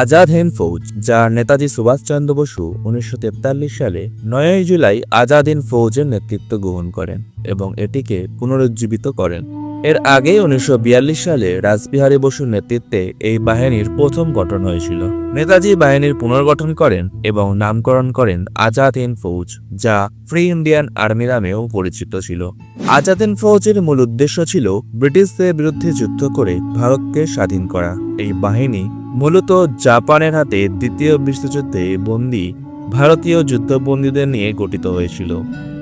আজাদ হিন্দ ফৌজ যা নেতাজি সুভাষচন্দ্র বসু উনিশশো তেতাল্লিশ সালে নয়ই জুলাই আজাদ হিন্দ ফৌজের নেতৃত্ব গ্রহণ করেন এবং এটিকে পুনরুজ্জীবিত করেন। এর আগে উনিশশো বিয়াল্লিশ সালে রাসবিহারী বসুর নেতৃত্বে এই বাহিনীর প্রথম গঠন হয়েছিল। নেতাজি বাহিনীর পুনর্গঠন করেন এবং নামকরণ করেন আজাদ হিন্দ ফৌজ, যা ফ্রি ইন্ডিয়ান আর্মি নামেও পরিচিত ছিল। আজাদ হিন্দ ফৌজের মূল উদ্দেশ্য ছিল ব্রিটিশদের বিরুদ্ধে যুদ্ধ করে ভারতকে স্বাধীন করা। এই বাহিনী মূলত জাপানের হাতে দ্বিতীয় বিশ্বযুদ্ধে বন্দী ভারতীয় যুদ্ধবন্দীদের নিয়ে গঠিত হয়েছিল।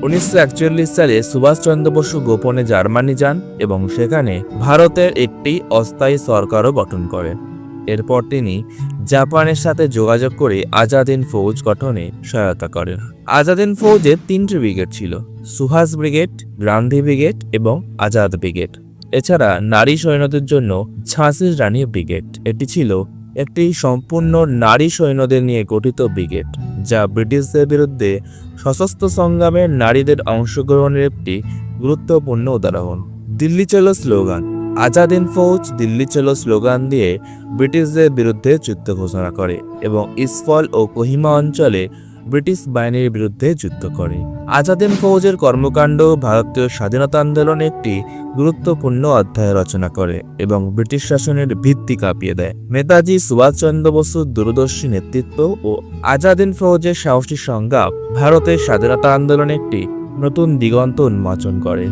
উনিশশো একচল্লিশ সালে সুভাষচন্দ্র বসু গোপনে জার্মানি যান এবং সেখানে ভারতের একটি অস্থায়ী সরকারও গঠন করেন। এরপর তিনি জাপানের সাথে যোগাযোগ করে আজাদিন ফৌজ গঠনে সহায়তা করেন। আজাদিন ফৌজের তিনটি ব্রিগেড ছিল সুহাস ব্রিগেড, গান্ধী ব্রিগেড এবং আজাদ ব্রিগেড। এছাড়া নারী সৈন্যদের জন্য ঝাঁসির রানী ব্রিগেড। এটি ছিল একটি সম্পূর্ণ নারী সৈন্যদের নিয়ে গঠিত ব্রিগেড, যা ব্রিটিশদের বিরুদ্ধে সশস্ত্র সংগ্রামে নারীদের অংশগ্রহণের একটি গুরুত্বপূর্ণ উদাহরণ। দিল্লি চলো স্লোগান। আজাদিন ফৌজ দিল্লি চলো স্লোগান দিয়ে ব্রিটিশদের বিরুদ্ধে যুদ্ধ ঘোষণা করে এবং ইসফল ও কোহিমা অঞ্চলে ব্রিটিশ বাহিনীর বিরুদ্ধে যুদ্ধ করে। আজাদিন ফৌজের কর্মকাণ্ড, ভারতীয় স্বাধীনতা আন্দোলনে একটি গুরুত্বপূর্ণ অধ্যায় রচনা করে এবং ব্রিটিশ শাসনের ভিত্তি কাঁপিয়ে দেয়। নেতাজি সুভাষচন্দ্র বসুর দূরদর্শী নেতৃত্ব ও আজাদিন ফৌজের সাহসী সংগ্রাম ভারতের স্বাধীনতা আন্দোলনে একটি নতুন দিগন্ত উন্মোচন করে।